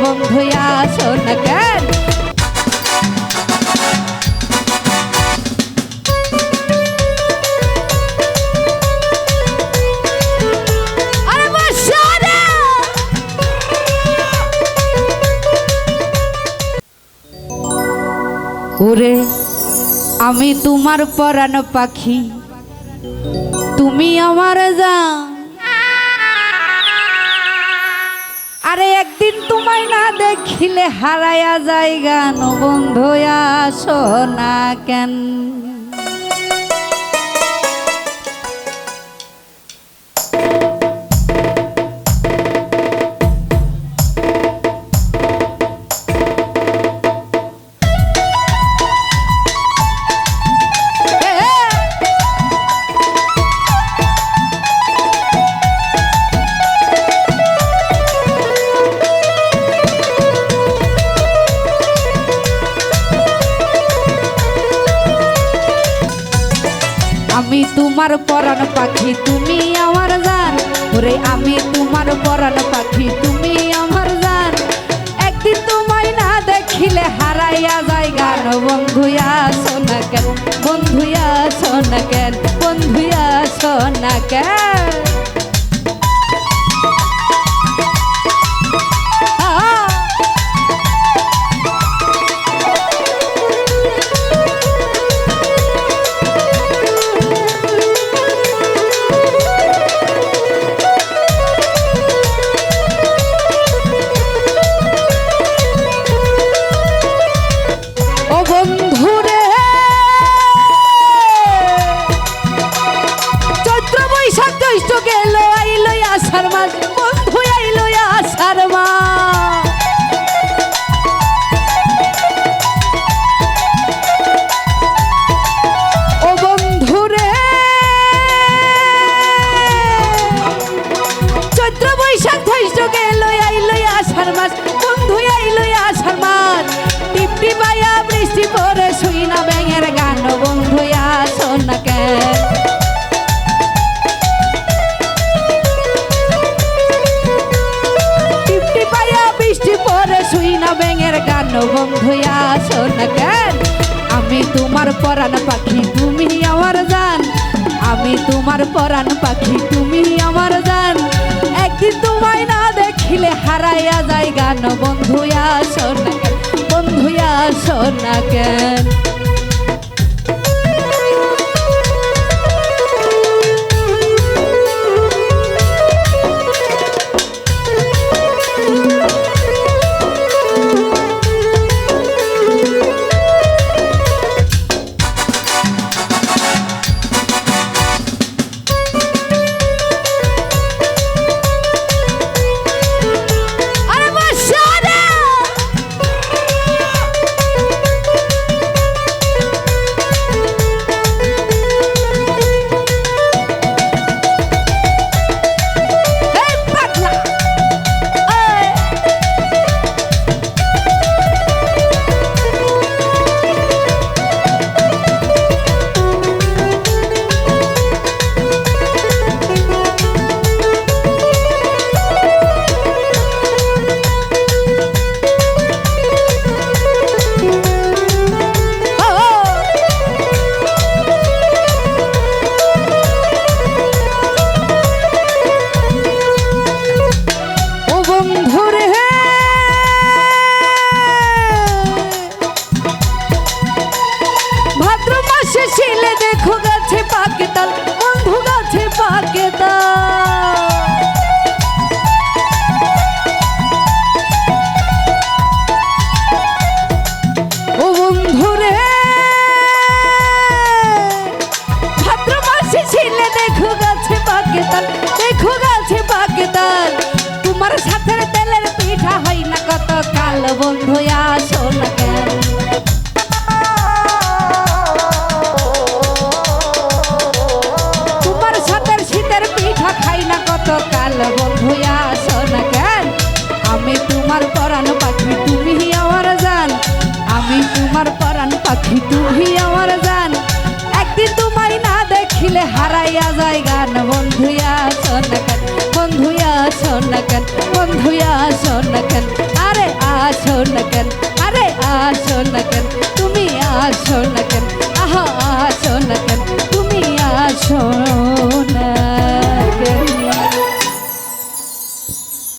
বন্ধুয়া শোন কেন? আরে বাসারে ওরে আমি তোমার পরাণ পাখি। তুমি আমার জান। আরে একদিন তোমায় না দেখিলে হারায়া যায় গান বন্ধু আসো না কেন? তোমার পরাণ পাখি, তুমি আমার জান ওরে আমি তোমার পরাণ পাখি, তুমি আমার জান একদিন তোমায় না দেখিলে হারাইয়া যায় গান। বন্ধুয়া সোনা কেন? বন্ধুয়া সোনা কেন? বন্ধুয়া সোনা কেন? মাস বন্ধু আইলো মাস টিপটি বৃষ্টি পরে শুই না ব্যাঙের গান বন্ধু আসো না কেন টিপটি বৃষ্টি পরে শুই না ব্যাঙের গান বন্ধু না কেন আমি তোমার পরাণ পাখি, তুমি আমার জান। আমি তোমার পরাণ পাখি, তুমি আমার জান। একদিন তোমায় না দেখিলে হারাইয়া যায় গান বন্ধুয়া সোনা বন্ধুয়া সোনা কেন। বন্ধু আসো না কেন? তোমার সাথে শীতের পিঠা খাই না কত কাল বন্ধু আসো না কেন? আমি তোমার পরাণ পাখি, তুমি আমার জান। আমি তোমার পরাণ পাখি, তুমি আমার জান। একদিন তোমায় না দেখিলে হারাইয়া যায় গান। বন্ধুয়া শোন কেন? বন্ধুয়া শোন কেন? বন্ধুয়া শোন কেন? আরে আসো না কেন আরে আসো না কেন